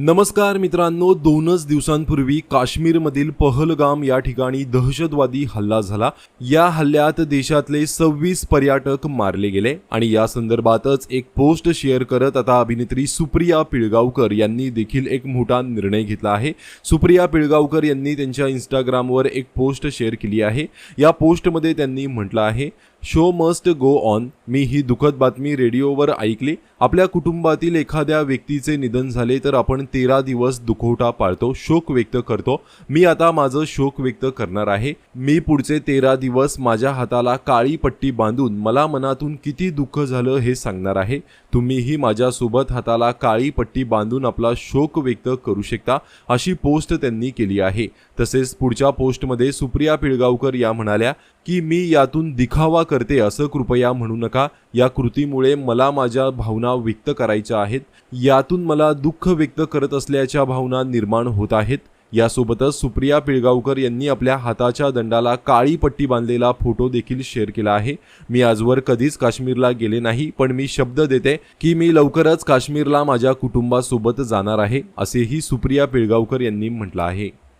नमस्कार मित्रांनो दोनच दिवसांपूर्वी काश्मीरमधील पहलगाम या ठिकाणी दहशतवादी हल्ला झाला. या हल्ल्यात देशातले सव्वीस पर्यटक मारले गेले आणि या संदर्भातच एक पोस्ट शेअर करत आता अभिनेत्री सुप्रिया पिळगावकर यांनी देखील एक मोठा निर्णय घेतला आहे. सुप्रिया पिळगावकर यांनी त्यांच्या इंस्टाग्रामवर एक पोस्ट शेअर केली आहे. या पोस्टमध्ये त्यांनी म्हटलं आहे शो मस्ट गो ऑन. मी ही दुःखद बातमी रेडिओवर ऐकली. आपल्या कुटुंबातील एखाद्या व्यक्तीचे निधन झाले तर आपण तेरा दिवस दुखवटा पाळतो शोक व्यक्त करतो. मी आता माझं शोक व्यक्त करणार आहे. मी पुढचे तेरा दिवस माझ्या हाताला काळी पट्टी बांधून मला मनातून किती दुःख झालं हे सांगणार आहे. तुम्हीही माझ्यासोबत हाताला काळी पट्टी बांधून आपला शोक व्यक्त करू शकता अशी पोस्ट त्यांनी केली आहे. तसेच पुढच्या पोस्टमध्ये सुप्रिया पिळगावकर या म्हणाल्या की मी यातून दिखावा करते असं कृपया म्हणू नका. या कृतीमुळे मला माझ्या भावना व्यक्त करायच्या आहेत. यातून मला दुःख व्यक्त करत असल्याच्या भावना निर्माण होत आहेत. यासोबतच सुप्रिया पिळगावकर यांनी आपल्या हाताच्या दंडाला काळी पट्टी बांधलेला फोटो देखील शेअर केला आहे. मी आजवर कधीच काश्मीरला गेले नाही पण मी शब्द देते की मी लवकरच काश्मीरला माझ्या कुटुंबासोबत जाणार आहे असेही सुप्रिया पिळगावकर यांनी म्हटलं आहे.